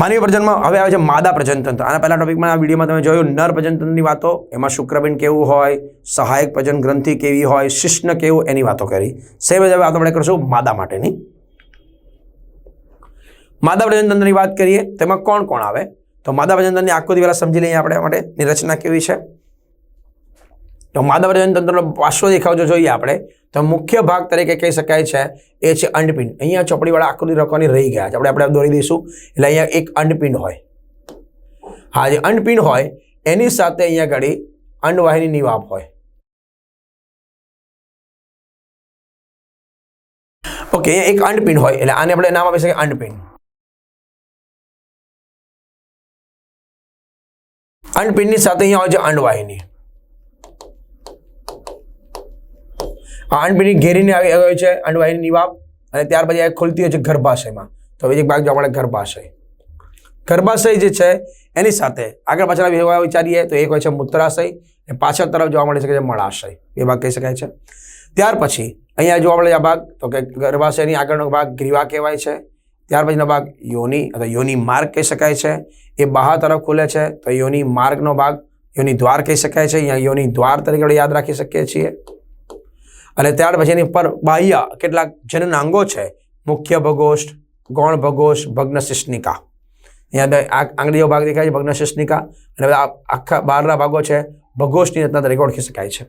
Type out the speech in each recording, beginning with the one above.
માનવીય પ્રજનમાં હવે આવે છે માદા પ્રજનતંત્ર. આના પહેલા ટોપિકમાં આ વિડીયોમાં તમે જોયું, નર પ્રજનતંત્રની વાતો, એમાં શુક્રબિંડ કેવું હોય, સહાયક પ્રજન ગ્રંથિ કેવી હોય શિશ્ન કેવું, એની વાતો કરી. સેમ જ હવે વાતો આપણે કરશું માદા માટેની. માદા પ્રજનતંત્રની વાત કરીએ, તેમાં કોણ કોણ આવે? તો માદા પ્રજનતંત્રની આકૃતિ પહેલાં સમજી લઈએ આપણે માટે. રચના કેવી છે? તો માદા પ્રજનતંત્રનો પાછો દેખાવ જો જોઈએ આપણે, તો મુખ્ય ભાગ તરીકે કહી શકાય છે, એ છે અંડપિંડ. અહીંયા ચોપડીવાળા આકૃતિ રખવાની રહી ગયા છે. આપણે આપણે દોરી દઈશું. એટલે અહીંયા એક અંડપિંડ હોય. હા, જે અંડપિંડ હોય, એની સાથે અહીંયા ઘડી અંડવાહિની નિવાપ હોય. ઓકે, અહીંયા એક અંડપિંડ હોય, એટલે આને આપણે નામ આપી શકીએ અંડપિંડ. અંડપિંડની સાથે અહીંયા હોય છે અંડવાહિની. અંડપિંડી ઘેરીને આવી હોય છે અંડવાહિની નિવાબ અને ત્યાર પછી આ ખુલતી હોય છે ગર્ભાશયમાં. તો હવે એક ભાગ જો આપણે ગર્ભાશય. ગર્ભાશય જે છે, એની સાથે આગળ પાછળ વિભાગ વિચારીએ તો એક હોય છે મૂત્રાશય અને પાછળ તરફ જોવા મળી છે મળાશય. એ ભાગ કહી શકાય છે. ત્યાર પછી અહીંયા જોવા મળે આ ભાગ, તો કે ગર્ભાશયની આગળનો ભાગ ગ્રીવા કહેવાય છે. ત્યાર પછીનો ભાગ યોની, અથવા યોની માર્ગ કહી શકાય છે. એ બહાર તરફ ખુલે છે, તો યોની માર્ગનો ભાગ, યોની દ્વાર કહી શકાય છે. અહીંયા યોની દ્વાર તરીકે યાદ રાખી શકીએ છીએ. અને ત્યાર પછી એની પર બાહ્ય કેટલાક જનનાંગો છે. મુખ્ય ભગોષ્ઠ, ગૌણ ભગોષ્ઠ ભગ્નશિષ્ણિકા અહીંયા આંગળીઓ ભાગ દેખાય છે ભગ્નશિષ્ણિકા અને બધા આખા બહારના ભાગો છે, ભગોષ્ઠની રચના તરીકે ઓળખી શકાય છે.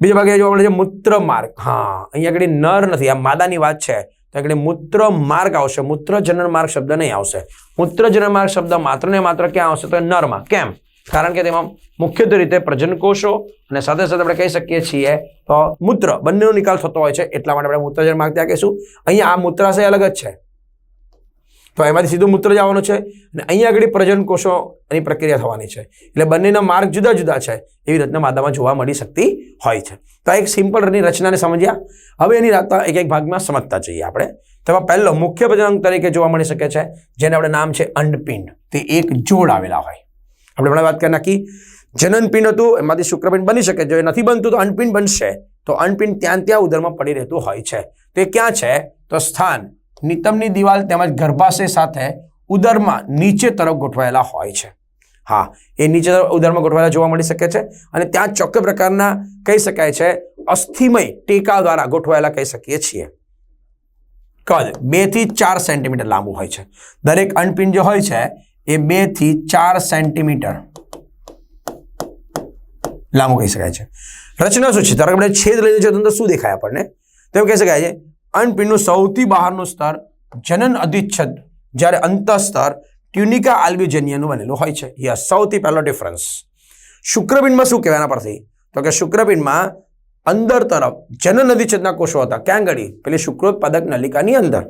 બીજા ભાગે જોવા મળે છે મૂત્ર માર્ગ. હા, અહીંયા આગળ નર નથી, આ માદાની વાત છે. તો આગળ મૂત્ર માર્ગ આવશે, મૂત્ર જનન માર્ગ શબ્દ નહીં આવશે. મૂત્ર જનન માર્ગ શબ્દ માત્ર ને માત્ર ક્યાં આવશે? તો નરમાં. કેમ? કારણ કે તેમાં મુખ્યત્વે રીતે પ્રજનકોષો અને સાથે સાથે આપણે કહી શકીએ છીએ તો મૂત્ર, બંનેનો નિકાલ થતો હોય છે. એટલા માટે આપણે મૂત્રજન માર્ગ ત્યાં કહીશું અહીંયા આ મૂત્રાશય અલગ જ છે. તો એમાંથી સીધું મૂત્ર જ આવવાનું છે અને અહીંયા આગળ પ્રજનકોષો એની પ્રક્રિયા થવાની છે. એટલે બંનેના માર્ગ જુદા જુદા છે. એવી રીતના માદામાં જોવા મળી શકતી હોય છે. તો એક સિમ્પલ રચનાને સમજ્યા. હવે એની રાતા એક એક ભાગમાં સમજતા જઈએ આપણે. તેમાં પહેલો મુખ્ય પ્રજનક તરીકે જોવા મળી શકે છે. જેને આપણે નામ છે અંડપિંડ. તે એક જોડ આવેલા હોય. આપણે હમણાં વાત કરી નાખી. જનનપિંડ હતું, એમાંથી શુક્રપિંડ બની શકે. જો એ નથી બનતું તો અનપિંડ બનશે. તો અનપિંડ ત્યાં ત્યાં ઉદરમાં પડી રહેતું હોય છે. તો એ ક્યાં છે? તો સ્થાન. નિતમની દિવાલ તેમજ ગર્ભાશય સાથે ઉદરમાં નીચે તરફ ગોઠવાયેલા હોય છે. હા, એ નીચે તરફ ઉદરમાં ગોઠવાયેલા જોવા મળી શકે છે. અને ત્યાં ચોક્કસ પ્રકારના કહી શકાય છે, અસ્થિમય ટેકા દ્વારા ગોઠવાયેલા કહી શકીએ છીએ. કદ બેથી ચાર સેન્ટીમીટર લાંબુ હોય છે. દરેક અનપિંડ જે હોય છે એ બેથી ચાર સેન્ટીમીટર લાંબુ કહી શકાય છે. રચના શું છે? ધારો કે આપણે છેદ લઈ છે, તો અંદર શું દેખાય આપણને? તો એમ કહી શકાય છે અનપિંડનું સૌથી બહારનું સ્તર જનન અધિચ્છદ, જ્યારે અંત સ્તર ટ્યુનિકા આલ્બ્યુજેનિયાનું બનેલું હોય છે. યસ, સૌથી પહેલો ડિફરન્સ શુક્રપિંડમાં શું કહેવાય એના પરથી? તો કે શુક્રપિંડમાં અંદર તરફ જનન અધિચ્છદના કોષો હતા. ક્યાં ગળી? પેલી શુક્રોત્પાદક નલિકાની અંદર.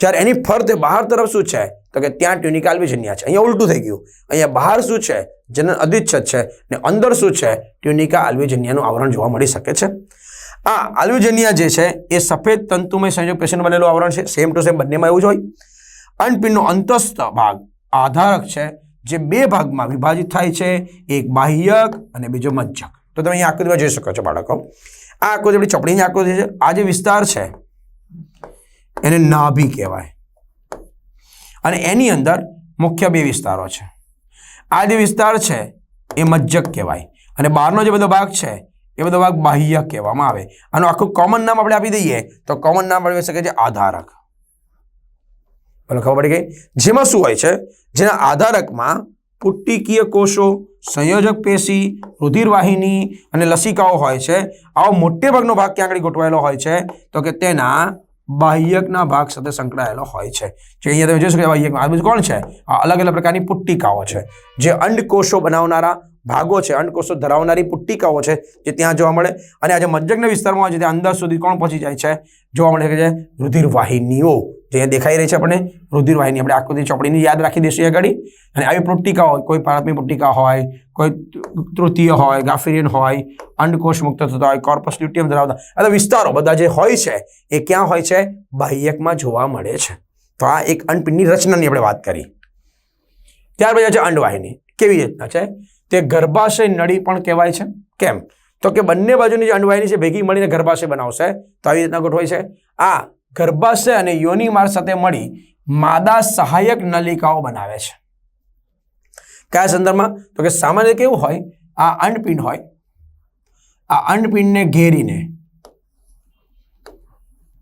જ્યારે એની ફરતે બહાર તરફ શું છે? તો કે ત્યાં ટ્યુનિકા આલ્બ્યુજેનિયા છે. અહીંયા ઉલટું થઈ ગયું. અહીંયા બહાર શું છે? જનન અધિચ્છદ છે ને અંદર શું છે? ટ્યુનિકા આલ્બ્યુજેનિયાનું આવરણ જોવા મળી શકે છે. આ આલ્બ્યુજેનિયા જે છે એ સફેદ તંતુમય સંયોજક પેશીનું બનેલું આવરણ છે. સેમ ટુ સેમ બંનેમાં એવું જ હોય. અંડપિંડનો અંતસ્થ ભાગ આધારક છે, જે બે ભાગમાં વિભાજિત થાય છે, એક બાહ્યક અને બીજો મજ્જક. તો તમે અહીંયા આકૃતિમાં જોઈ શકો છો બાળકો. આ આકૃતિ આપણી ચપડીની આકૃતિ છે. આ જે વિસ્તાર છે, એને નાભી કહેવાય. અને એની અંદર મુખ્ય બે વિસ્તારો છે. આ જે વિસ્તાર છે, એ મજ્જક કહેવાય. અને બહારનો જે બધો ભાગ છે, એ બધો ભાગ બાહ્ય કહેવામાં આવે. આનું આખું કોમન નામ આપણે આપી દઈએ, તો કોમન નામ આપી શકે છે આધારક. બોલો ખબર પડી ગઈ? જેમાં શું હોય છે? જેના આધારકમાં પુટ્ટિકીય કોષો, સંયોજક પેશી, રુધિરવાહિની અને લસિકાઓ હોય છે. આવો મોટે ભાગનો ભાગ ક્યાં આગળ ગોઠવાયેલો હોય છે? તો કે તેના બાહ્યકના ભાગ સાથે સંકળાયેલો હોય છે. જે અહીંયા તમે જોઈ શકો બાહ્યક આ કોણ છે? આ અલગ અલગ પ્રકારની પુટ્ટિકાઓ છે. જે અંડકોષો બનાવનારા ભાગો છે, અંડકોષો ધરાવનારી પુટ્ટિકાઓ છે, જે ત્યાં જોવા મળે. અને આજે મજ્જગ્ન વિસ્તારમાં હોય છે ત્યાં અંદર સુધી કોણ પહોંચી જાય છે? જોવા મળે છે રુધિરવાહિનીઓ. જે દેખાઈ રહી છે આપણે રુધિરવાહિની. આપણે આકૃતિ ચોપડીની યાદ રાખી દઈશું આગળ અને આવી પુટ્ટિકા હોય, કોઈ પ્રાથમિક પુટ્ટિકા હોય, કોઈ તૃતીય હોય ગાફિરિયન હોય, અંડકોષ મુક્ત થતા હોય, કોર્પસ લ્યુટિયમ ધરાવતા અથવા વિસ્તારો બધા જે હોય છે, એ ક્યાં હોય છે? બાહ્યકમાં જોવા મળે છે. તો આ એક અંડપિંડની રચનાની આપણે વાત કરી. ત્યાર પછી છે અંડવાહિની, કેવી રીતના છે? તે ગર્ભાશય નળી પણ કહેવાય છે. કેમ? તો કે બંને બાજુની જે અંડવાહિની છે, ભેગી મળીને ગર્ભાશય બનાવશે. તો આવી રીતના ગોઠવાય છે. આ ગર્ભાશય અને યોની માર્ગ સાથે મળી માદા સહાયક નલિકાઓ બનાવે છે. કયા સંદર્ભમાં? તો કે સામાન્ય કેવું હોય? આ અંડપિંડ હોય. આ અંડપિંડને ઘેરીને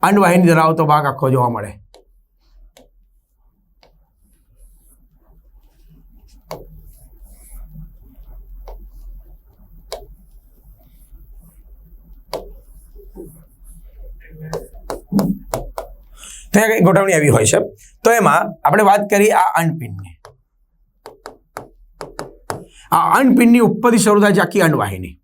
અંડવાહિની ધરાવતો ભાગ આખો જોવા મળે. તો એ ગોઠવણી આવી હોય છે. તો એમાં આપણે વાત કરી આ અન્નપિંડની. આ અન્નપિંડની ઉપરથી શરૂ થાય છે આખી અન્નવાહિની.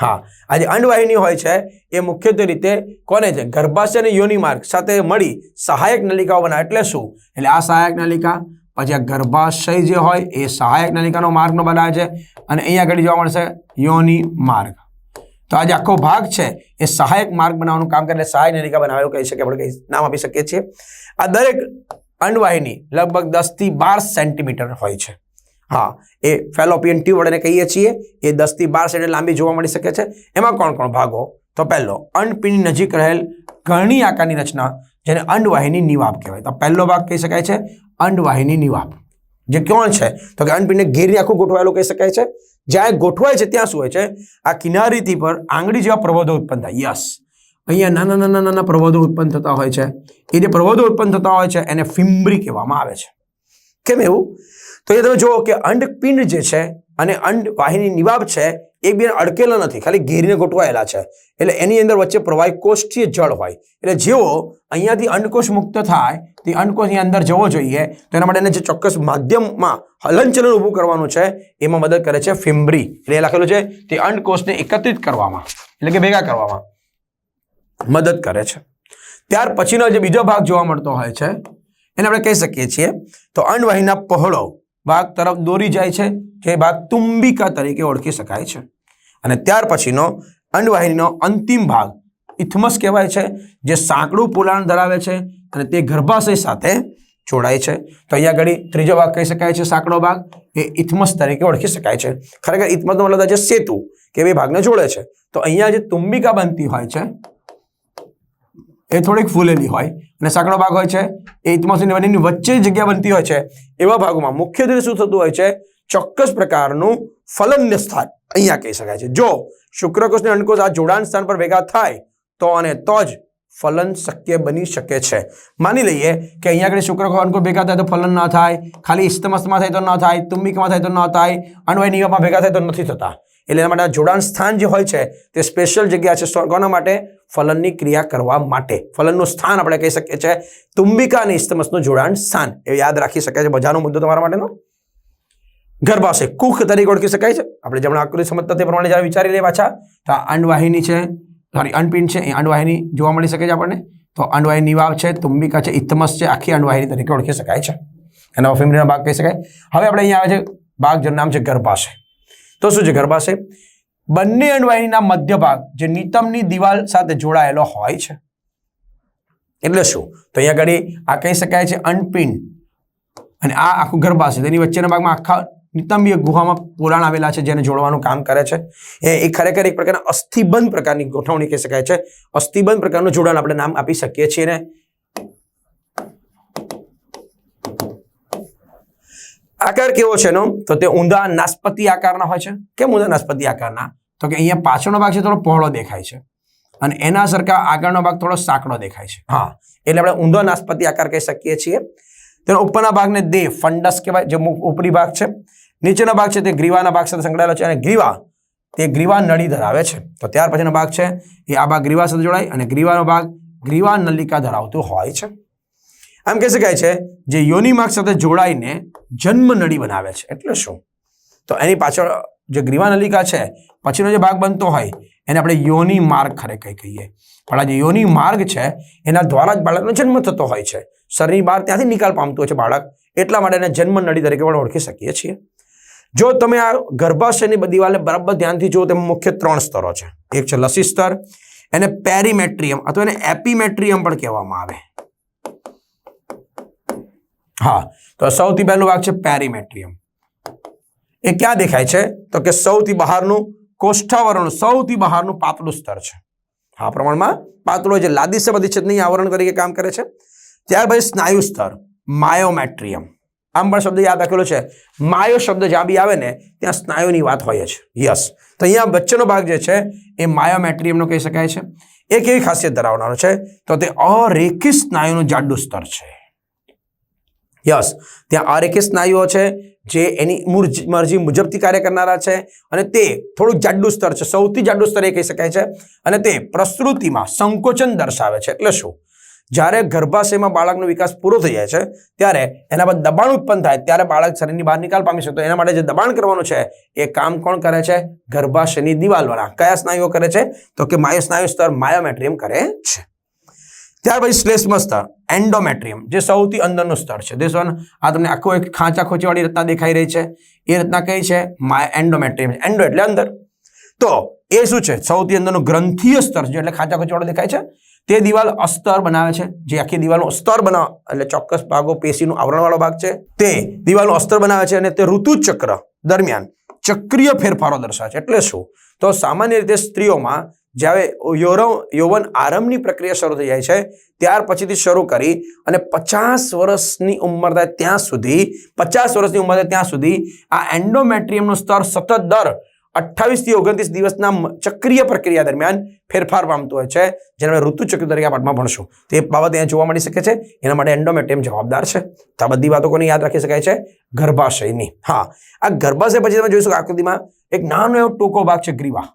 હા, આ જે અંડવાહિની હોય છે, એ મુખ્યત્વે રીતે કોને છે? ગર્ભાશય અને યોની માર્ગ સાથે મળી સહાયક નલિકાઓ બનાવે. એટલે શું? એટલે આ સહાયક નલિકા, પછી આ ગર્ભાશય જે હોય, એ સહાયક નલિકાનો માર્ગનો બનાવે છે. અને અહીંયા આગળ જોવા મળશે યોની માર્ગ. તો આજે આખો ભાગ છે એ સહાયક માર્ગ બનાવવાનું કામ કરે, એટલે સહાયક નલિકા બનાવે કહી શકીએ આપણે કહી નામ આપી શકીએ છીએ. આ દરેક અંડવાહિની લગભગ દસથી બાર સેન્ટીમીટર હોય છે. હા, એ ફેલોપિયન ટ્યુબ વડે કહીએ છીએ, એ દસથી બાર સેન્ટી લાંબી જોવા મળી શકે છે. એમાં કોણ કોણ ભાગો? તો પહેલો અંડપીની નજીક રહેલ ઘણી આકારની રચના, જેને અંડવાહિની નિવાબ કહેવાય. તો પહેલો ભાગ કહી શકાય છે અંડવાહિની નિવાબ. જે કોણ છે? તો કે અંડપીને ઘેરી આખું ગોઠવાયેલું કહી શકાય છે. જ્યાં ગોઠવાય છે ત્યાં શું હોય છે? આ કિનારીથી પર આંગળી જેવા પ્રબોધો ઉત્પન્ન થાય. યસ. અહીંયા નાના નાના નાના પ્રબોધો ઉત્પન્ન થતા હોય છે. એ જે પ્રબોધો ઉત્પન્ન થતા હોય છે, એને ફિમ્બ્રી કહેવામાં આવે છે. કેમ એવું? તો એ તમે જુઓ કે અંડપિંડ જે છે અને અંડ વાહિની નિવાબ છે, એ બે અડકેલા નથી, ખાલી ઘેરીને ગોઠવાયેલા છે. એટલે એની અંદર વચ્ચે પ્રવાહી કોષ્ઠીય જળ હોય. એટલે જેવો અહીંયાથી અંડકોષ મુક્ત થાય તે અહીંયા અંદર જવો જોઈએ. તો એના માટે એને જે ચોક્કસ માધ્યમમાં હલનચલન ઊભું કરવાનું છે, એમાં મદદ કરે છે ફિમ્બ્રી એટલે એ લખેલું છે તે અંડકોષને એકત્રિત કરવામાં. એટલે કે ભેગા કરવામાં. મદદ કરે છે. ત્યાર પછીનો જે બીજો ભાગ જોવા મળતો હોય છે, એને આપણે કહી શકીએ છીએ, તો અંડવાહીના પહોળો ભાગ તરફ દોરી જાય છે, જે ભાગ તુંબિકા તરીકે ઓળખી શકાય છે. અને ત્યાર પછીનો અંડવાહિનીનો અંતિમ ભાગ ઇથમસ કહેવાય છે, જે સાંકડું પોલાણ ધરાવે છે અને તે ગર્ભાશય સાથે જોડાય છે. તો અહીંયા આગળ ત્રીજો ભાગ કહી શકાય છે સાંકડો ભાગ. એ ઇથમસ તરીકે ઓળખી શકાય છે. ખરેખર ઇથમસનો મતલબ છે સેતુ, કે બે ભાગને જોડે છે. તો અહીંયા જે તુંબિકા બનતી હોય છે, એ થોડીક ફૂલેલી હોય. અને સાંકડો ભાગ હોય છે, એ ઇથમોસની બંનેની વચ્ચે જગ્યા બનતી હોય છે. એવા ભાગોમાં મુખ્યત્વે શું થતું હોય છે? ચોક્કસ પ્રકારનું ફલન્ય સ્થાન અહીંયા કહી શકાય છે. જો શુક્રકોષ અને આ જોડાણ સ્થાન પર ભેગા થાય, તો અને તો જ ફલન શક્ય બની શકે છે. માની લઈએ કે અહીંયા આગળ શુક્રકોષ અંડકોષ ભેગા થાય તો ફલન ના થાય, ખાલી ઇસ્તમસ્તમાં થાય તો ન થાય, તુંબિકમાં થાય તો ન થાય અણવાય નિયમમાં ભેગા થાય તો નથી થતા. એટલે એના માટે જોડાણ સ્થાન જે હોય છે, તે સ્પેશિયલ જગ્યા છે કોના માટે? ફલનની ક્રિયા કરવા માટે. ફલનનું સ્થાન આપણે કહી શકીએ છીએ, તુંબિકા અને ઇસ્તમસનું જોડાણ સ્થાન. એ યાદ રાખી શકાય છે મજાનો મુદ્દો તમારા માટેનો. ગર્ભાશય કુખ તરીકે ઓળખી શકાય છે. આપણે જેમણે આકૃતિ સમજતા તે પ્રમાણે જ્યારે વિચારી લે પાછા તો આ અંડવાહિની છે સોરી અનપિન છે, એ અંડવાહિની જોવા મળી શકે છે આપણને? તો અંડવાહિની વાવ છે, તુંબિકા છે ઇથમસ છે, આખી અંડવાહિની તરીકે ઓળખી શકાય છે. એના ફિમરીનો ભાગ કહી શકાય. હવે આપણે અહીંયા આવે છે, ભાગ જેનું નામ છે, ગર્ભાશય. તો શું છે ગર્ભાશય? બંને અંડવાહિનીના મધ્ય ભાગ જે નિતમની દિવાલ સાથે જોડાયેલો હોય છે. એટલે શું? તો અહીંયા આગળ આ કહી શકાય છે અનપિંડ અને આ આખું ગર્ભાશય, તેની વચ્ચેના ભાગમાં આખા નિતંબીય ગુહામાં પુરાણ આવેલા છે જેને જોડવાનું કામ કરે છે. એ ખરેખર એક પ્રકારના અસ્થિબંધ પ્રકારની ગોઠવણી કહી શકાય છે. અસ્થિબંધ પ્રકારનું જોડાણ આપણે નામ આપી શકીએ છીએ ને. આકાર કેવો છે એનો? તો તે ઊંધા નાસ્પતિ આકારના હોય છે. કેમ ઊંધા નાસ્પતિ આકારના? તો કે અહીંયા પાછળનો ભાગ છે થોડો પહોળો દેખાય છે. અને એના સરખા આગળનો ભાગ થોડો સાંકડો દેખાય છે. હા, એટલે આપણે ઊંધો નાસ્પતિ આકાર કહી શકીએ છીએ. તેનો ઉપરના ભાગને દેહ, ફંડસ કહેવાય, જે ઉપરી ભાગ છે. નીચેનો ભાગ છે તે ગ્રીવાના ભાગ સાથે સંકળાયેલો છે અને ગ્રીવા તે ગ્રીવા નળી ધરાવે છે. તો ત્યાર પછીનો ભાગ છે એ આ ભાગ ગ્રીવા સાથે જોડાય અને ગ્રીવાનો ભાગ ગ્રીવા નલિકા ધરાવતું હોય છે. આમ કહી શકાય છે જે યોની માર્ગ સાથે જોડાઈને જન્મ નળી બનાવે છે. એટલે શું? તો એની પાછળ જે ગ્રીવા નલિકા છે, પછીનો જે ભાગ બનતો હોય, એને આપણે યોની માર્ગ ખરેખર કહીએ. પણ આ જે યોની માર્ગ છે, એના દ્વારા જ બાળકનો જન્મ થતો હોય છે. શરીરની બહાર ત્યાંથી નિકાલ પામતું હોય છે બાળક. એટલા માટે એને જન્મ નળી તરીકે પણ ઓળખી શકીએ છીએ. જો તમે આ ગર્ભાશયની બધી દિવાલને બરાબર ધ્યાનથી જુઓ તેમાં મુખ્ય ત્રણ સ્તરો છે. એક છે લસી સ્તર, એને પેરીમેટ્રિયમ અથવા એને એપીમેટ્રિયમ પણ કહેવામાં આવે. હા, તો સૌથી પહેલું ભાગ છે પેરીમેટ્રિયમ. એ ક્યાં દેખાય છે? તો કે સૌથી બહારનું કોષ્ઠાવરણ, સૌથી બહારનું પાતળું સ્તર છે. આ પ્રમાણમાં પાતળું જે લાદી છે બધી છતની આવરણ તરીકે કામ કરે છે. ત્યાર પછી સ્નાયુ સ્તર, માયોમેટ્રિયમ. આમ પણ શબ્દ યાદ રાખેલો છે. માયો શબ્દ જ્યાં બી આવે ને, ત્યાં સ્નાયુની વાત હોય છે યસ તો અહીંયા વચ્ચેનો ભાગ જે છે, એ માયોમેટ્રિયમનો કહી શકાય છે. એ કેવી ખાસિયત ધરાવનારો છે? તો તે અરેખી સ્નાયુનું જાડું સ્તર છે. યસ ત્યાં અરેખી સ્નાયુઓ છે, જે એની મરજી મુજબથી કાર્ય કરનારા છે અને તે થોડુંક જાડું સ્તર છે. સૌથી જાડું સ્તર એ કહી શકાય છે. અને તે પ્રસૃતિમાં સંકોચન દર્શાવે છે. એટલે શું? જ્યારે ગર્ભાશયમાં બાળકનો વિકાસ પૂરો થઈ જાય છે, ત્યારે એના પર દબાણ ઉત્પન્ન થાય, ત્યારે બાળક શરીરની બહાર નિકાલ પામી શકે. તો એના માટે જે દબાણ કરવાનું છે, એ કામ કોણ કરે છે? ગર્ભાશયની દિવાલવાળા. કયા સ્નાયુઓ કરે છે? તો કે માયો સ્નાયુ સ્તર માયોમેટ્રિયમ કરે છે. ત્યાર પછી શ્લેષ્મ સ્તર, એન્ડોમેટ્રિયમ, જે સૌથી અંદરનું સ્તર છે. દેશ, આ તમને આખો એક ખાંચા ખોચીવાળી રચના દેખાઈ રહી છે. એ રચના કઈ છે? માય એન્ડોમેટ્રિયમ એન્ડો એટલે અંદર. તો એ શું છે? સૌથી અંદરનું ગ્રંથીય સ્તર છે, એટલે ખાંચા ખોચીવાળો દેખાય છે. તે દિવાલ અસ્તર બનાવે છે. જે આખી દિવાલનું સ્તર બનાવે એટલે ચોક્કસ ભાગો પેશીનું આવરણવાળો ભાગ છે. તે દિવાલનું અસ્તર બનાવે છે અને તે ઋતુચક્ર દરમિયાન ચક્રીય ફેરફારો દર્શાવે છે. એટલે શું? તો સામાન્ય રીતે સ્ત્રીઓમાં જ્યારે યૌરવ, યૌવન આરંભની પ્રક્રિયા શરૂ થઈ જાય છે, ત્યાર પછીથી શરૂ કરી અને પચાસ વર્ષની ઉંમર થાય ત્યાં સુધી, પચાસ વર્ષની ઉંમર થાય ત્યાં સુધી આ એન્ડોમેટ્રિયમનું સ્તર સતત દર અઠ્ઠાવીસથી ઓગણત્રીસ દિવસના ચક્રિય પ્રક્રિયા દરમિયાન ફેરફાર પામતું હોય છે, જેને આપણે ઋતુચક્ર તરીકે પાઠમાં ભણશું. તે બાબત અહીંયા જોવા મળી શકે છે. એના માટે એન્ડોમેટ્રિયમ જવાબદાર છે. તો આ બધી વાતો કોને યાદ રાખી શકાય છે. ગર્ભાશયની. હા, આ ગર્ભાશય પછી તમે જોઈશું આકૃતિમાં એક નાનો એવો ટૂંકો ભાગ છે ગ્રીવા.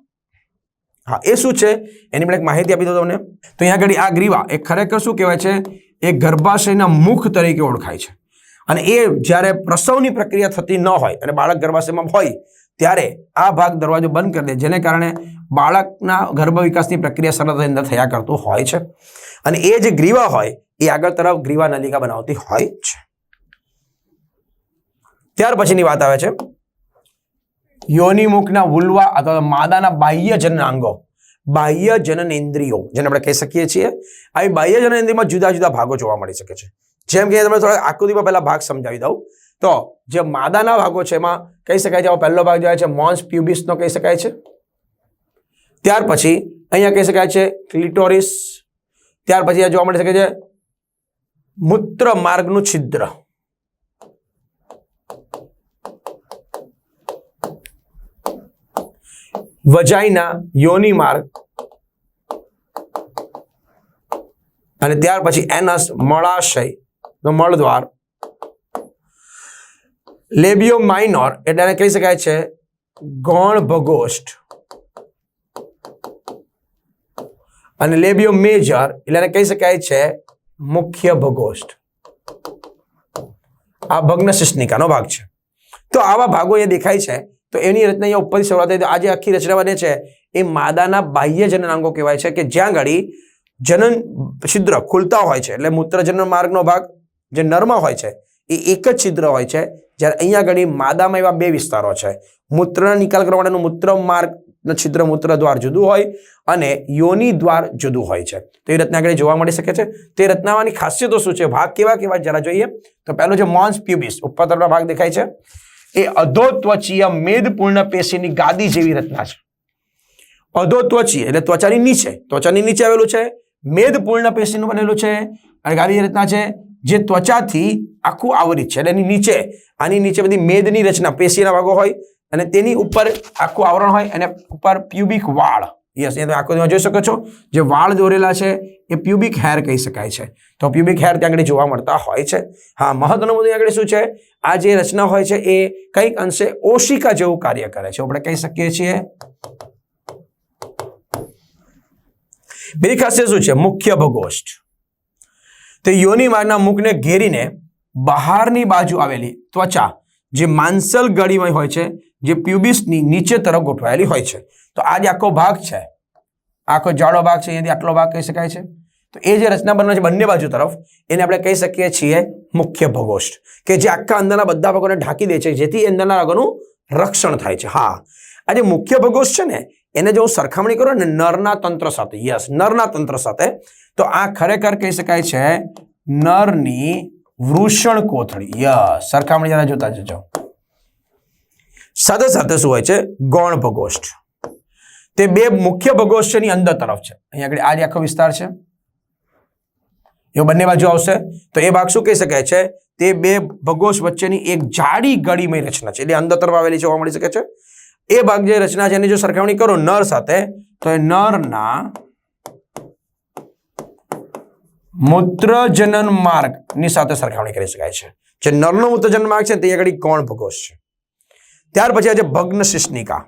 હા, એ શું છે? એની પણ એક માહિતી આપી દો તમને. તો અહીંયા આગળ આ ગ્રીવા, એ ખરેખર શું કહેવાય છે? એ ગર્ભાશયના મુખ તરીકે ઓળખાય છે. અને એ જ્યારે પ્રસવની પ્રક્રિયા થતી ન હોય અને બાળક ગર્ભાશયમાં હોય ત્યારે આ ભાગ દરવાજો બંધ કરી દે, જેને કારણે બાળકના ગર્ભ વિકાસની પ્રક્રિયા સરળતાથી અંદર થયા કરતું હોય છે. અને એ જે ગ્રીવા હોય, એ આગળ તરફ ગ્રીવા નલિકા બનાવતી હોય છે. ત્યાર પછીની વાત આવે છે. યોનિમુખના ઉલવા અથવા માદાના બાહ્ય જનનાંગો બાહ્ય જનનેન્દ્રિયો જેને આપણે કહી શકીએ છીએ. આવી બાહ્ય જનનેન્દ્રિયમાં જુદા જુદા ભાગો જોવા મળી શકે છે. જેમ કે તમે થોડા આકૃતિમાં પહેલા ભાગ સમજાવી દઉં. તો જે માદાના ભાગો છે એમાં કહી શકાય છે પહેલો ભાગ જે છે, મોન્સ પ્યુબિસનો કહી શકાય છે. ત્યાર પછી અહીંયા કહી શકાય છે, ક્લિટોરિસ. ત્યાર પછી જોવા મળી શકે છે, મૂત્ર માર્ગનું છિદ્ર. વજાઈના યોની માર્ગ. અને ત્યાર પછી એનસ, મળાશય. મળદ્વાર. લેબિયો માઇનોર એટલે એને કહી શકાય છે ગૌણ ભગોષ્ઠ. અને લેબિયો મેજર એટલે એને કહી શકાય છે મુખ્ય ભગોષ્ઠ. આ ભગ્ન શિશ્નિકાનો ભાગ છે. તો આવા ભાગો અહીંયા દેખાય છે. તો એની રચના અહીંયા ઉપરથી શરૂઆત થઈ. તો આ આખી રચના બને છે, એ માદાના બાહ્ય જનનાંગો કહેવાય છે કે જ્યાં ગાડી જનન છિદ્ર ખુલતા હોય છે. એટલે મૂત્રજનન માર્ગનો ભાગ જે નરમાં હોય છે, એ એક જ છિદ્ર હોય છે. જ્યારે અહીંયા આગળ માદામાં એવા બે વિસ્તારો છે. મૂત્રના નિકાલ કરવા માટેનું મૂત્ર માર્ગ છિદ્ર મૂત્ર દ્વાર જુદું હોય અને યોની દ્વાર જુદું હોય છે. તો એ રચના આગળ જોવા મળી શકે છે. તે રત્નાવાની ખાસિયતો શું છે? ભાગ કેવા કેવા જરા જોઈએ. તો પહેલો છે મોન્સ પ્યુબિસ. ઉપર તરફનો ભાગ દેખાય છે. એ અધોત્વચીય મેદપૂર્ણ પેશીની ગાદી જેવી રચના છે. અધોત્વચીય એટલે ત્વચાની નીચે. ત્વચાની નીચે આવેલું છે. મેદપૂર્ણ પેશીનું બનેલું છે. અને ગાદી રચના છે. જે ત્વચાથી આખું આવરિત છે એટલે એની નીચે, આની નીચે બધી મેદની રચના, પેશીના ભાગો હોય અને તેની ઉપર આખું આવરણ હોય અને ઉપર પ્યુબિક વાળ. યસ એ તમે આખો જોઈ શકો છો. જે વાળ દોરેલા છે, એ પ્યુબિક હેર કહી શકાય છે. તો પ્યુબિક હેર ત્યાં આગળ જોવા મળતા હોય છે. હા, મહત્વનું બધું આગળ શું છે? આ જે રચના હોય છે, એ કંઈક અંશે ઓશિકા જેવું કાર્ય કરે છે. આપણે કહી શકીએ છીએ. બીજી ખાસિયત શું છે? મુખ્ય ભગોષ્ઠ. તે યોની માર્ગના મુખને ઘેરીને બહારની બાજુ આવેલી ત્વચા, જે માંસલ ગળીમાં હોય છે, જે પ્યુબિસની નીચે તરફ ગોઠવાયેલી હોય છે. તો આ જે આખો ભાગ છે, આખો જાડો ભાગ છે, અહીંયાથી આટલો ભાગ કહી શકાય છે. તો એ જે રચના બને છે બંને બાજુ તરફ, એને આપણે કહી શકીએ છીએ મુખ્ય ભગોષ્ઠ, કે જે આખા અંદરના બધા ભાગોને ઢાંકી દે છે, જેથી અંદરના ભાગોનું રક્ષણ થાય છે. હા, આ જે મુખ્ય ભગોષ્ઠ છે ને, એને જો હું સરખામણી કરું ને નરના તંત્ર સાથે, યસ, નરના તંત્ર સાથે તો આ ખરેખર કહી શકાય છે નરની વૃષણ કોથળી. યસ સરખામણી જરા જોતા જજો. સાથે સાથે શું હોય છે? ગૌણ ભગોષ્ઠ. તે બે મુખ્ય ભગોષ્ઠની અંદર તરફ છે. અહીંયા આગળ આ આખો વિસ્તાર છે એ બંને બાજુ આવશે. તો એ ભાગ શું કહી શકાય છે? તે બે ભગોશ વચ્ચેની એક જાડી ગળીમય રચના છે. એટલે અંદર તરફ આવેલી જોવા મળી શકે છે. એ ભાગ જે રચના છે, એની જો સરખામણી કરો નર સાથે, તો એ નરના મૂત્રજનન માર્ગની સાથે સરખામણી કરી શકાય છે. જે નરનો મૂત્રજનન માર્ગ છે તે આગળ કોણ ભગોશ છે. ત્યાર પછી આજે ભગ્ન શિષ્નિકા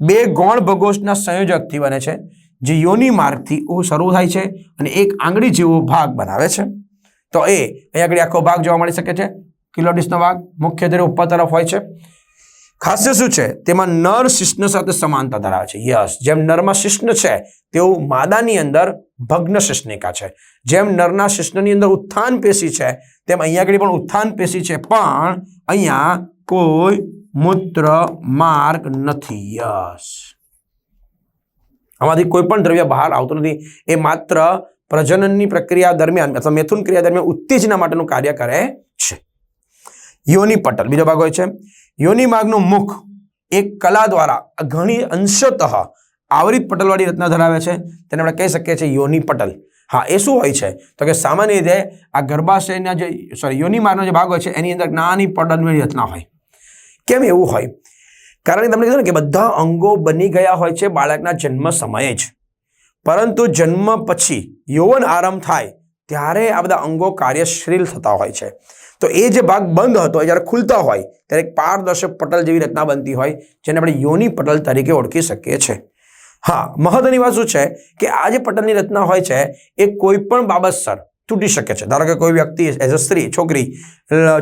બે ગૌણ ભગોશના સંયોજકથી બને છે, જે યોની માર્ગથી શરૂ થાય છે અને એક આંગળી જેવો ભાગ બનાવે છે. તો એ અહીં આગળ આખો ભાગ જોવા મળી શકે છે. કિલોડિસનો ભાગ મુખ્ય ઉપર તરફ હોય છે. ખાસ્ય શું છે? તેમાં નર શિષ્ણ સાથે સમાનતા ધરાવે છે. યસ. જેમ નરમાં શિષ્ણ છે તેવું માદાની અંદર ભગ્ન શિષ્ણિકા છે. જેમ નરના શિષ્ણની અંદર ઉત્થાન પેશી છે, તેમ અહીંયા આગળ પણ ઉત્થાન પેશી છે, પણ અહીંયા કોઈ મૂત્ર માર્ગ નથી. યસ. આમાંથી કોઈ પણ દ્રવ્ય બહાર આવતું નથી. એ માત્ર પ્રજનનની પ્રક્રિયા દરમિયાન અથવા મેથુન ક્રિયા દરમિયાન ઉત્તેજના માટેનું કાર્ય કરે છે. યોની પટલ. બીજો ભાગ હોય છે. યોની માર્ગનું મુખ એક કલા દ્વારા ઘણી અંશતઃ આવરિત પટલવાળી રચના ધરાવે છે. તેને આપણે કહી શકીએ છીએ યોની પટલ. હા, એ શું હોય છે? તો કે સામાન્ય રીતે આ ગર્ભાશયના જે સોરી યોનિમાર્ગનો જે ભાગ હોય છે, એની અંદર નાની પટલની રચના હોય. કેમ એવું હોય? કારણ કે તમને કીધું ને કે બધા અંગો બની ગયા હોય છે બાળકના જન્મ સમયે જ. પરંતુ જન્મ પછી યૌવન આરંભ થાય ત્યારે આ બધા અંગો કાર્યશીલ થતા હોય છે. તો એ જે ભાગ બંધ હતો જ્યારે ખુલતા હોય, ત્યારે એક પારદર્શક પટલ જેવી રચના બનતી હોય, જેને આપણે યોની પટલ તરીકે ઓળખી શકીએ છીએ. હા, મહત્વની વાત શું છે કે આ જે પટલની રચના હોય છે, એ કોઈ પણ બાબતસર તૂટી શકે છે. ધારો કે કોઈ વ્યક્તિ એઝ અ સ્ત્રી, છોકરી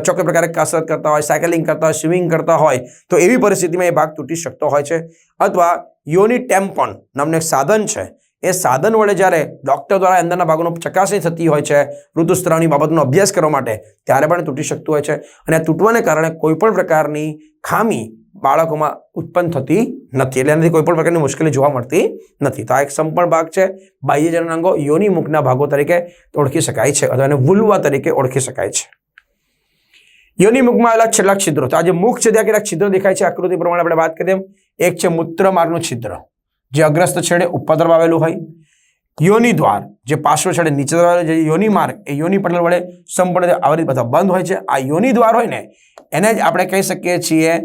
ચોક્કસ પ્રકારે કસરત કરતા હોય, સાયકલિંગ કરતા હોય, સ્વિમિંગ કરતા હોય, તો એવી પરિસ્થિતિમાં એ ભાગ તૂટી શકતો હોય છે. અથવા યોની ટેમ્પોન નામનું એક સાધન છે એ સાધન વડે જ્યારે ડૉક્ટર દ્વારા અંદરના ભાગોનો ચકાસણી થતી હોય છે ઋતુસ્ત્રાવની બાબતનો અભ્યાસ કરવા માટે, ત્યારે પણ તૂટી શકતું હોય છે. અને તૂટવાને કારણે કોઈપણ પ્રકારની ખામી બાળકોમાં ઉત્પન્ન થતી નથી. એટલે એનાથી કોઈપણ પ્રકારની મુશ્કેલી જોવા મળતી નથી. તો આ એક સંપૂર્ણ ભાગ છે. બાહ્ય જનનાંગો યોની મુખના ભાગો તરીકે ઓળખી શકાય છે. અથવા એને વુલવા તરીકે ઓળખી શકાય છે. યોની મુખમાં આવેલા છેલ્લા છિદ્રો. તો આજે મુખ છે, ત્યાં કેટલાક છિદ્રો દેખાય છે. આકૃતિ પ્રમાણે આપણે વાત કરીએ. એક છે મૂત્ર માર્ગનું છિદ્ર. જે અગ્રસ્ત છેડે ઉપર તરફ આવેલું હોય. યોની દ્વાર જે પાર્શ્વ છેડે નીચે તરફ આવેલું જે યોની માર્ગ, એ યોની પટલ વડે સંપૂર્ણ રીતે આવરિત બધા બંધ હોય છે. આ યોની દ્વાર હોય ને, એને જ આપણે કહી શકીએ છીએ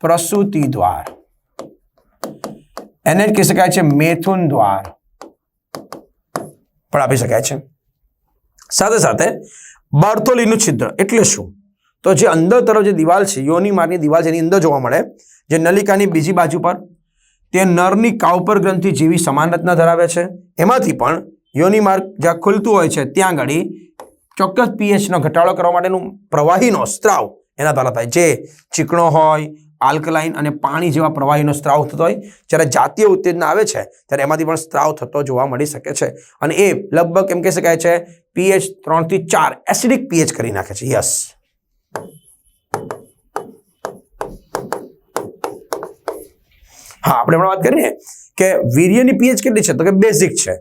પ્રસૂતિ દ્વાર. એને જ કહી શકાય છે મેથુન દ્વાર. પણ આપી શકાય છે. સાથે સાથે બાર્થોલીનું છિદ્ર એટલે શું? તો જે અંદર તરફ જે દિવાલ છે, યોની માર્ગની દિવાલ છે, એની અંદર જોવા મળે. જે નલિકાની બીજી બાજુ પર તે નરની કાઉપર ગ્રંથિ જેવી સમાન રચના ધરાવે છે. એમાંથી પણ યોની માર્ગ જ્યાં ખુલતું હોય છે, ત્યાં આગળ ચોક્કસ પીએચનો ઘટાડો કરવા માટેનું પ્રવાહીનો સ્ત્રાવ એના દ્વારા થાય. જે ચીકણો હોય, આલ્કલાઇન અને પાણી જેવા પ્રવાહીનો સ્ત્રાવ થતો હોય, જ્યારે જાતીય ઉત્તેજના આવે છે, ત્યારે એમાંથી પણ સ્ત્રાવ થતો જોવા મળી શકે છે. અને એ લગભગ એમ કહી શકાય છે? પીએચ ત્રણથી ચાર એસિડિક પીએચ કરી નાખે છે. યસ. હા, આપણે હમણાં વાત કરીએ કે વીર્યની પીએચ કેટલી છે? તો કે બેઝિક છે.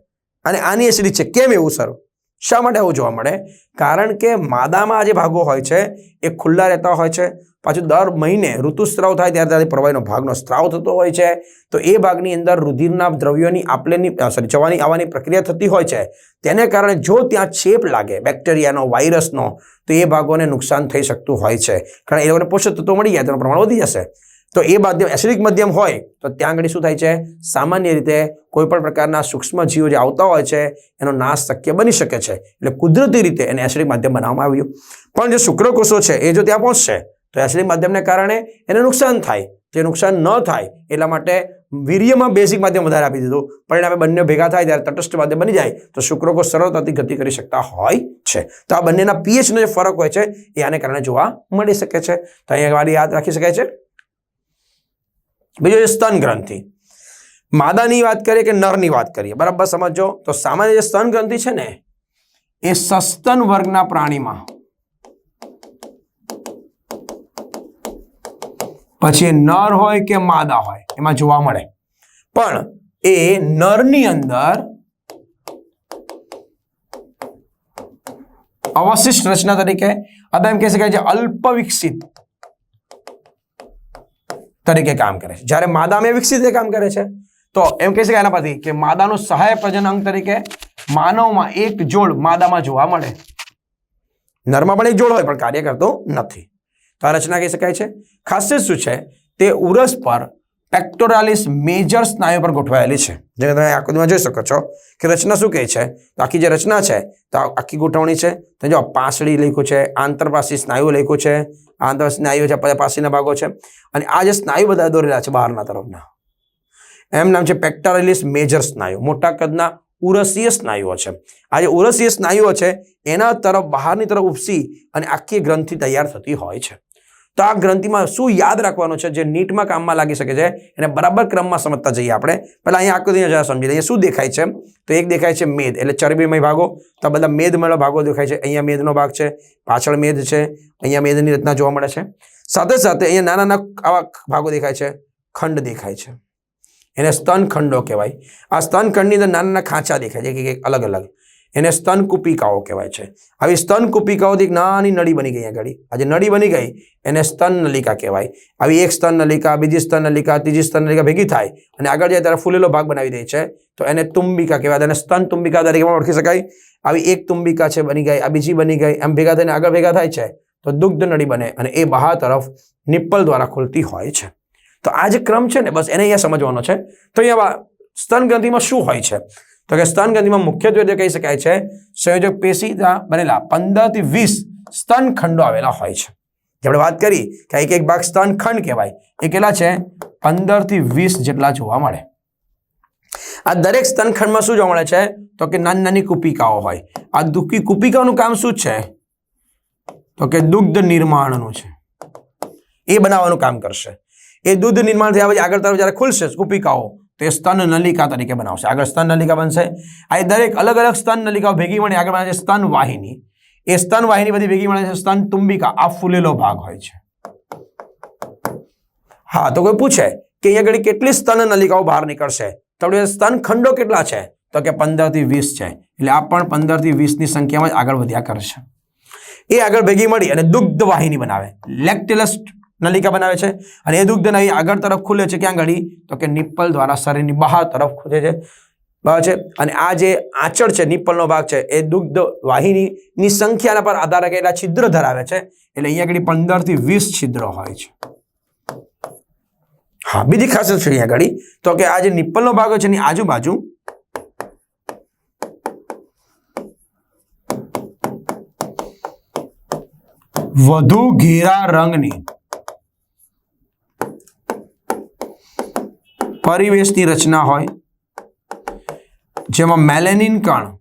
અને આની એસિડિક છે કેમ એવું સર શા માટે આવું જોવા મળે? કારણ કે માદામાં જે ભાગો હોય છે, એ ખુલ્લા રહેતા હોય છે. પાછું દર મહિને ઋતુસ્ત્રાવ થાય ત્યારે ત્યારે પ્રવાહીનો ભાગનો સ્ત્રાવ થતો હોય છે. તો એ ભાગની અંદર રુધિરના દ્રવ્યોની આપલેની સોરી જવાની, આવવાની પ્રક્રિયા થતી હોય છે. તેને કારણે જો ત્યાં ચેપ લાગે બેક્ટેરિયાનો વાયરસનો તો એ ભાગોને નુકસાન થઈ શકતું હોય છે. કારણ એ લોકોને પોષક તત્વો મળી જાય, તેનું પ્રમાણ વધી જશે. તો એ માધ્યમ એસિડિક માધ્યમ હોય તો ત્યાં આગળ શું થાય છે? સામાન્ય રીતે કોઈ પણ પ્રકારના સૂક્ષ્મ જીવો જે આવતા હોય છે, એનો નાશ શક્ય બની શકે છે. એટલે કુદરતી રીતે એને એસિડિક માધ્યમ બનાવવામાં આવ્યું. પણ જે શુક્રકોષો છે, એ જો ત્યાં પહોંચશે, તો એસિડિક માધ્યમને કારણે એને નુકસાન થાય. જે નુકસાન ન થાય, એટલા માટે વીર્યમાં બેઝિક માધ્યમ વધારે આપી દીધું. પરિણામે બંને ભેગા થાય ત્યારે તટસ્થ માધ્યમ બની જાય. તો શુક્રકોષ સરળતાથી ગતિ કરી શકતા હોય છે. તો આ બંનેના પીએચનો જે ફરક હોય છે, એ આને કારણે જોવા મળી શકે છે. તો અહીંયા વાળી યાદ રાખી શકાય છે. બીજો છે સ્તન ગ્રંથિ. માદાની વાત કરીએ કે નરની વાત કરીએ? બરાબર સમજો તો સામાન્ય જે સ્તન ગ્રંથિ છે ને, એ સસ્તન વર્ગના પ્રાણીમાં. પછી એ નર હોય કે માદા હોય, એમાં જોવા મળે. પણ એ નરની અંદર અવશિષ્ટ રચના તરીકે અથવા એમ કહી શકાય છે અલ્પ વિકસિત તરીકે કામ કરે છે. જ્યારે માદા મેં વિકસિત રીતે કામ કરે છે, તો એમ કહી શકાય એના પરથી કે માદાનું સહાય પ્રજનન અંગ તરીકે માનવમાં એક જોડ માદામાં જોવા મળે. નરમાં પણ એક જોડ હોય, પણ કાર્ય કરતો નથી. તો આ રચના કહી શકાય છે. ખાસિયત શું છે? તે ઉરસ પર પેક્ટોરાલિસ મેજર સ્નાયુ પર ગોઠવાયેલી છે. જે તમે આકૃતિમાં જોઈ શકો છો કે રચના શું કહે છે? આખી જે રચના છે, તો આખી ગોઠવણી છે. તો જો પાસળી લખ્યું છે, આંતરપાસી સ્નાયુ લખ્યું છે આંતર સ્નાયુ છે પાસીના ભાગો છે. અને આ જે સ્નાયુ બધા દોરેલા છે બહારના તરફના. એમ નામ છે પેક્ટારેલિસ મેજર સ્નાયુ. મોટા કદના ઉરસીય સ્નાયુઓ છે. આ જે ઉરસીય સ્નાયુઓ છે, એના તરફ બહારની તરફ ઉપસી અને આખી ગ્રંથિ તૈયાર થતી હોય છે. તો આ ગ્રંથિમાં શું યાદ રાખવાનું છે જે નીટમાં કામમાં લાગી શકે છે એને બરાબર ક્રમમાં સમજતા જઈએ આપણે. પહેલાં અહીંયા આકૃતિ જરા સમજી લઈએ. શું દેખાય છે? તો એક દેખાય છે મેદ, એટલે ચરબીમય ભાગો. તો આ બધા મેદમય ભાગો દેખાય છે. અહીંયા મેદનો ભાગ છે, પાછળ મેદ છે, અહીંયા મેદની રચના જોવા મળે છે. સાથે સાથે અહીંયા નાના નાના આવા ભાગો દેખાય છે. ખંડ દેખાય છે. એને સ્તન ખંડો કહેવાય. આ સ્તન ખંડની અંદર નાના નાના ખાંચા દેખાય છે. કે અલગ અલગ. એને સ્તન કુપિકાઓ કહેવાય છે. આવી સ્તન કુપિકાઓથી એક નાની નળી બની ગઈ આગળ. આ જે નળી બની ગઈ, એને સ્તન નલિકા કહેવાય. આવી એક સ્તન નલિકા બીજી સ્તન નલિકા ત્રીજી સ્તન નલિકા ભેગી થાય અને આગળ જાય ત્યારે ફૂલેલો ભાગ બનાવી દે છે. તો એને તુંબિકા કહેવાય અને સ્તન તુંબિકા તરીકે પણ ઓળખી શકાય. આવી એક તુંબિકા છે બની ગઈ, આ બીજી બની ગઈ એમ ભેગા થઈને આગળ ભેગા થાય છે. તો દુગ્ધ નળી બને અને એ બહાર તરફ નિપ્પલ દ્વારા ખુલતી હોય છે. તો આ જે ક્રમ છે ને, બસ એને અહીંયા સમજવાનો છે. તો અહીંયા સ્તન ગ્રંથિમાં શું હોય છે? તો કે સ્તન ગ્રંથિમાં મુખ્યત્વે જે કહી શકાય છે સંયોજક પેશી બનેલા પંદરથી વીસ સ્તન ખંડો આવેલા હોય છે. આપણે વાત કરી કે એક એક ભાગ સ્તન ખંડ કહેવાય, એ કેટલા છે? પંદરથી વીસ જેટલા જોવા મળે. આ દરેક સ્તનખંડમાં શું જોવા મળે છે? તો કે નાની નાની કુપિકાઓ હોય. આ દુઃખી કુપિકાઓનું કામ શું છે? તો કે દુગ્ધ નિર્માણનું છે. એ બનાવવાનું કામ કરશે. એ દૂધ નિર્માણ થયા પછી આગળ તરફ જ્યારે ખુલશે, કુપિકાઓ તો સ્તન નલિકા તરીકે બનાવશે. આગળ સ્તન નલિકા બનશે. આ એ દરેક અલગ અલગ સ્તન નલિકાઓ ભેગી મળી આગળ બને છે સ્તન વાહિની. એ સ્તન વાહિની બધી ભેગી મળે છે સ્તન તુંબિકા. આ ફૂલેલો ભાગ હોય છે. હા, તો કોઈ પૂછે કે અહીંયા આગળ કેટલી સ્તન નલિકાઓ બહાર નીકળશે? તો સ્તન ખંડો કેટલા છે? તો કે પંદરથી વીસ છે. એટલે આ પણ પંદરથી વીસની સંખ્યામાં જ આગળ વધ્યા કરશે. એ આગળ ભેગી મળી અને દુગ્ધ વાહિની બનાવે. લેક્ટિલસ નલિકા બનાવે છે અને એ દુગ્ધ નળી આગળ તરફ ખુલે છે ક્યાં ઘડી તો કે નિપ્પલ દ્વારા શરીરની બહાર તરફ ખુલે છે. બરાબર છે? અને આ જે આંચળ છે, નિપ્પલનો ભાગ છે, એ દુગ્ધ વાહિનીની સંખ્યાના પર આધાર એટલા છિદ્ર ધરાવે છે. એટલે અહીંયા આગળ પંદરથી વીસ છિદ્રો હોય છે. હા, બીજી ખાસિયત છે અહીંયા આગળ. તો કે આ જે નિપ્પલનો ભાગ છે, એની આજુબાજુ વધુ ઘેરા રંગની પરિવેશની રચના હોય, જેમાં મેલેનિન કણ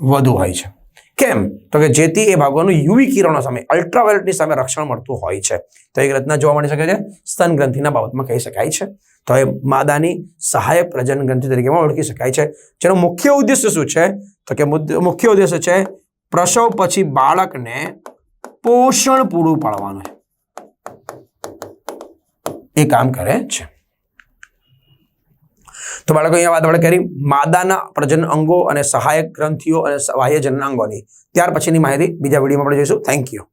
વધુ હોય છે. કેમ? તો કે જેથી એ ભાગોનું યુવી કિરણો સામે અલ્ટ્રાવાયોલેટની સામે રક્ષણ મળતું હોય છે. તો એક રચના જોવા મળી શકે છે, સ્તન ગ્રંથિના બાબતમાં કહી શકાય છે. તો એ માદાની સહાયક પ્રજનન ગ્રંથિ તરીકે ઓળખી શકાય છે. જેનો મુખ્ય ઉદ્દેશ્ય શું છે? તો કે મુખ્ય ઉદ્દેશ્ય છે, પ્રસવ પછી બાળકને પોષણ પૂરું પાડવાનું એ કામ કરે છે. તો બાળકો, અહીંયા વાત આપણે કરી માદાના પ્રજનન અંગો અને સહાયક ગ્રંથિઓ અને બાહ્ય જનનાંગોની. ત્યાર પછીની માહિતી બીજા વિડીયોમાં આપણે જોઈશું. Thank you